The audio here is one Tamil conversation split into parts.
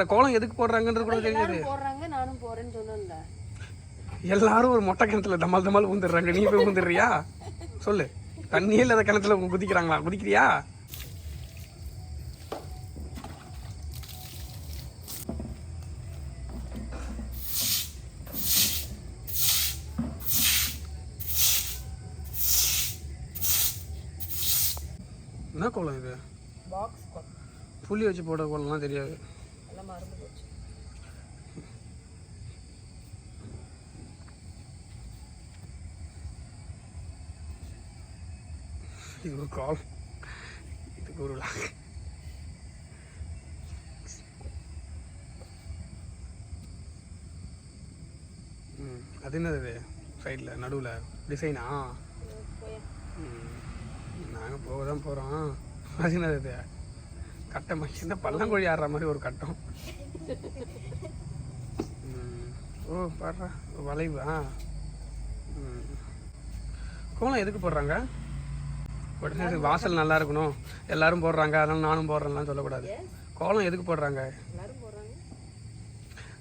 இந்த கோலம் எதுக்கு போடுறாங்கன்றது கூட தெரியாது. எல்லாரும் போடுறாங்க நானும் போறேன்னு சொன்னேன்ல. எல்லாரும் ஒரு மொட்டை கிணத்துல தமால் தமால் ஊந்துடுறாங்க. நீ போய் ஊந்துடுறியா? சொல்லு. தண்ணியே இல்லாத கிணத்துல குதிக்கிறாங்களா? குதிக்கிறியா? என்ன கோலம் இது? புளி வச்சு போட கோலம்லாம் தெரியாது. எல்லாம் மறந்து போச்சு. இது ஒரு கால் இதுக்கு ஒரு லாக் அது என்னது சைடில் நடுவில். டிசைனா நாங்கள் போக தான் போகிறோம் அது என்னது கட்டம். என்ன பள்ளங்கொழி ஆடுற மாதிரி ஒரு கட்டம். ஓ பாடுறா. வளைவா ம். கோலம் எதுக்கு போடுறாங்க? உடனே வாசல் நல்லா இருக்கணும். எல்லாரும் போடுறாங்க. அதனால நானும் போடுறேன்லாம் சொல்லக்கூடாது. கோலம் எதுக்கு போடுறாங்க?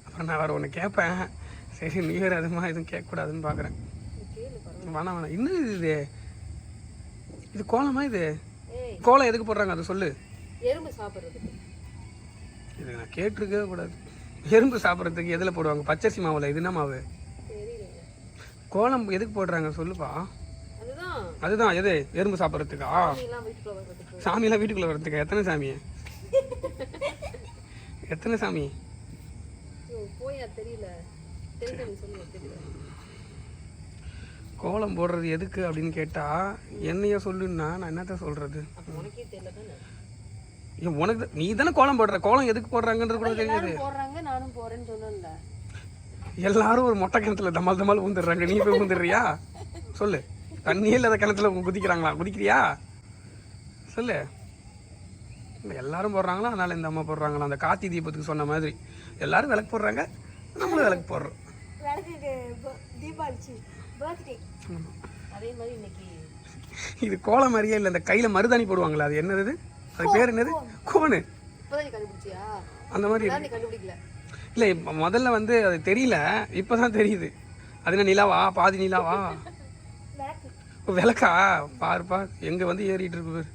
அப்புறம் நான் வேறு ஒன்று கேட்பேன் சரி நியூ இயர் அதுமா எதுவும் கேட்கக்கூடாதுன்னு பார்க்குறேன் வேணாம் வேணாம். இன்னும் இது? இது இது கோலமா இது? கோலம் எதுக்கு போடுறாங்க? அதை சொல்லு. எறும்பு சாப்பிடுறதுக்கு. இது நான் கேட்டிருக்கவே கூடாது. எறும்பு சாப்பிட்றதுக்கு எதில் போடுவாங்க? பச்சரிசி மாவில்? இது என்ன மாவு? கோலம் எதுக்கு போடுறாங்க சொல்லுப்பா. அதுதான். எது? எறும்பு சாப்பிட்றதுக்கா? சாமியெல்லாம் வீட்டுக்குள்ளே வர்றதுக்கா. எத்தனை சாமி? எத்தனை சாமி? கோலம் போடுறது எதுக்கு அப்படின்னு கேட்டால் என்னைய சொல்லுன்னா நான் என்னத்த சொல்கிறது உனக்கே நீ தானே கோலம் போடுற? கோலம் எதுக்கு போடுறாங்கன்றது கூட தெரியாது. போடுறாங்க நானும் போறேன்னு சொன்னேன்ல. எல்லாரும் ஒரு மொட்டை கிணத்துல தமால் தமால் ஊந்துடுறாங்க. நீ போய் ஊந்துடுறியா? சொல்லு. தண்ணியே இல்லாத கிணத்துல குதிக்கிறாங்களா? குதிக்கிறியா? சொல்லு. எல்லாரும் போடுறாங்களா? அதனால இந்த அம்மா போடுறாங்களா? அந்த கார்த்தி தீபத்துக்கு சொன்ன மாதிரி. எல்லாரும் விளக்கு போடுறாங்க. நம்மளும் விளக்கு போடுறோம். இது கோலம் மாதிரியே இல்லை இந்த கையில் மருதாணி போடுவாங்களா அது என்னது? அது பேர் என்னது? கோனு. அந்த மாதிரி இல்லை இப்ப முதல்ல வந்து அது தெரியல இப்போதான் தெரியுது. அது என்ன நிலாவா? பாதி நிலாவா? விளக்கா? பாருப்பா எங்க வந்து ஏறிட்டு இருக்கு பாரு.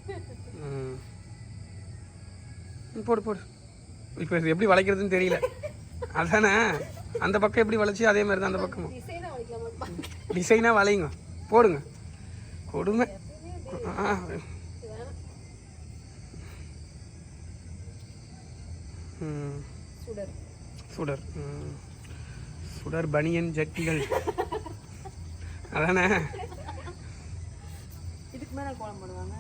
ம். போடு போடு. இப்போ இது எப்படி வளைக்கிறதுன்னு தெரியல. அதானே? அந்த பக்கம் எப்படி வளைச்சி அதே மாதிரி தான் அந்த பக்கமும். டிசைனாக வளையுங்க போடுங்க. கொடுமை. ஆ. சுடர். சுடர் ம். சுடர் பனியன் ஜட்டிகள். அதானே? இதுக்கு மேல கோலம் போடுவாங்க.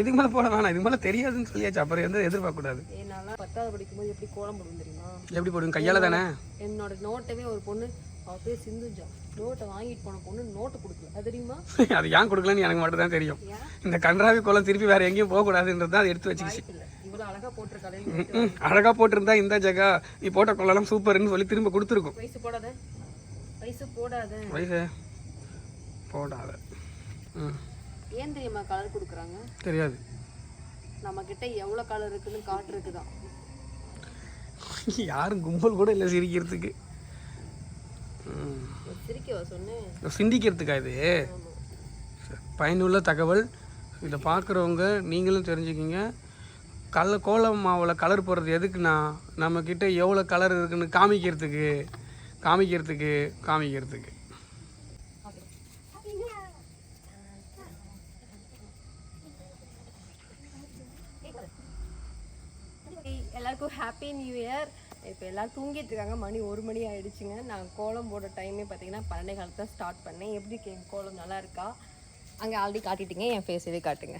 இதுக்கு மேலே போட வேணாம். இதுக்கு மேலே தெரியாதுன்னு சொல்லியாச்சு. அப்புறம் எந்த எதிர்பார்க்கக்கூடாது. நான்லாம் பத்தாவது படிக்கும்போது எப்படி கோலம் போடுவோம் தெரியுமா? எப்படி போடுங்க கையால் தானே? என்னோட நோட்டவே ஒரு பொண்ணு அவ பேர் சிந்துஜா நோட்டை வாங்கிட்டு போன பொண்ணு நோட்டை கொடுக்கல. அது தெரியுமா? அது ஏன் கொடுக்கலன்னு எனக்கு மட்டும் தான் தெரியும் இந்த கன்றாவி கோலம் திருப்பி வேற எங்கேயும் போகக்கூடாதுன்றது தான் அதை எடுத்து வச்சுக்கிச்சு. அழகா போட்டிருந்தா இந்த ஜகா நீ போட்ட கோலம் சூப்பர்னு சொல்லி திரும்ப கொடுத்துருக்கும். வயசு போடாத. வயசு போடாத. வயசு போடாத. ம். ஏன் தெரியுமா கலர் கொடுக்குறாங்க? தெரியாது. நம்ம கிட்ட எவ்வளவு கலர் இருக்குன்னு காட்டுறதுக்கு தான் யாரும் கும்பல் கூட இல்லை சிரிக்கிறதுக்கு. ம். சிரிக்கவா சொன்னேன் சிந்திக்கிறதுக்கா இது? பயனுள்ள தகவல். இதை பார்க்குறவங்க நீங்களும் தெரிஞ்சுக்கிங்க. கல கோலம் மாவில் கலர் போடுறது எதுக்குன்னா நம்மக்கிட்ட எவ்வளோ கலர் இருக்குன்னு காமிக்கிறதுக்கு காமிக்கிறதுக்கு காமிக்கிறதுக்கு. எல்லாருக்கும் ஹாப்பி நியூ இயர் இப்போ எல்லாரும் தூங்கிட்டு இருக்காங்க. மணி ஒரு மணி ஆயிடுச்சுங்க. நான் கோலம் போடுற டைமே பார்த்தீங்கன்னா பன்னெண்டே காலத்தை ஸ்டார்ட் பண்ணேன். எப்படி கே- கோலம் நல்லா இருக்கா? அங்கே ஆல்ரெடி காட்டிட்டீங்க. என் ஃபேஸவே காட்டுங்க.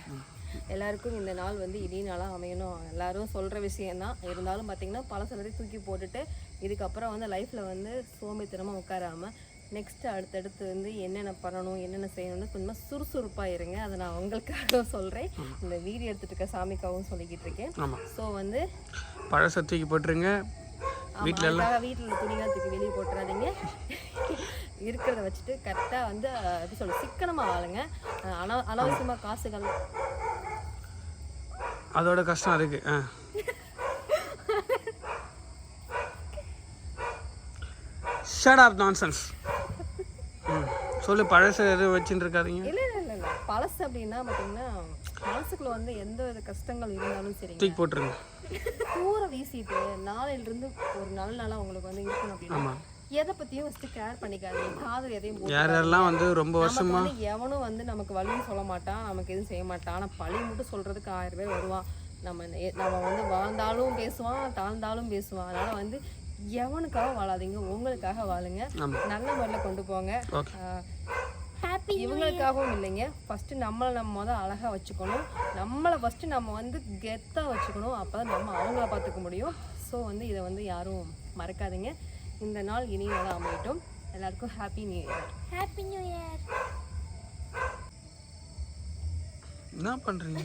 எல்லாருக்கும் இந்த நாள் வந்து இனி நாளாக அமையணும். எல்லாரும் சொல்கிற விஷயம்தான். இருந்தாலும் பார்த்தீங்கன்னா பழச எல்லாத்தையும் தூக்கி போட்டுட்டு இதுக்கப்புறம் வந்து லைஃப்பில் வந்து சோம்பேத்தனமாக உட்காராம நெக்ஸ்ட் அடுத்தடுத்து வந்து என்னென்ன பண்ணணும் என்னென்ன செய்யணும்னு கொஞ்சமாக சுறுசுறுப்பாக இருங்க. அதை நான் உங்களுக்காக சொல்கிறேன் இந்த வீடியோ எடுத்துட்டு இருக்க சாமிக்காகவும் சொல்லிக்கிட்டு இருக்கேன். ஸோ வந்து பழசை தூக்கி போட்டுருங்க. வீட்டில் எல்லாம் வீட்டில் துணிலாம் தூக்கி வெளியே போட்டுறாதீங்க. இருக்கிறத வச்சுட்டு கரெக்டாக வந்து எப்படி சொல்ல சிக்கனமாக ஆளுங்க அன அனாவசியமாக காசுகள் அதோட கஷ்டம் இருக்கு ஆ. ஷட் ஆப் நான்சென்ஸ் ம் சொல்லு பழசு எதுவும் வச்சுட்டு இருக்காதீங்க இல்லை இல்லை இல்லை. பழசு அப்படின்னா பார்த்தீங்கன்னா மனசுக்குள்ள வந்து எந்த வித கஷ்டங்கள் இருந்தாலும் சரி தூக்கி போட்டுருங்க. தூர வீசிட்டு நாளையிலிருந்து ஒரு நல்ல நாளாக உங்களுக்கு வந்து இருக்கணும் அப்படின்னா எதை பற்றியும் ஃபஸ்ட்டு கேர் பண்ணிக்காதீங்க. காதல் எதையும் யார் யாரெல்லாம் வந்து ரொம்ப வருஷமா எவனும் வந்து நமக்கு வழியும் சொல்ல மாட்டான் நமக்கு எதுவும் செய்ய மாட்டான் ஆனால் பழி மட்டும் சொல்றதுக்கு ஆயிரம் பேர் வருவான். நம்ம நம்ம வந்து வாழ்ந்தாலும் பேசுவான் தாழ்ந்தாலும் பேசுவான். அதனால வந்து எவனுக்காக வாழாதீங்க உங்களுக்காக வாழுங்க. நல்ல முறையில் கொண்டு போங்க. ஹாப்பி இவங்களுக்காகவும் இல்லைங்க. ஃபர்ஸ்ட் நம்மளை நம்ம முத அழகா வச்சுக்கணும். நம்மளை ஃபர்ஸ்ட் நம்ம வந்து கெத்தா வச்சுக்கணும். அப்பதான் நம்ம அவங்கள பார்த்துக்க முடியும். ஸோ வந்து இதை வந்து யாரும் மறக்காதீங்க. இந்த நாள் இனி நல்லா அமையட்டும் எல்லாருக்கும் happy new year happy new year என்ன பண்ணுறீங்க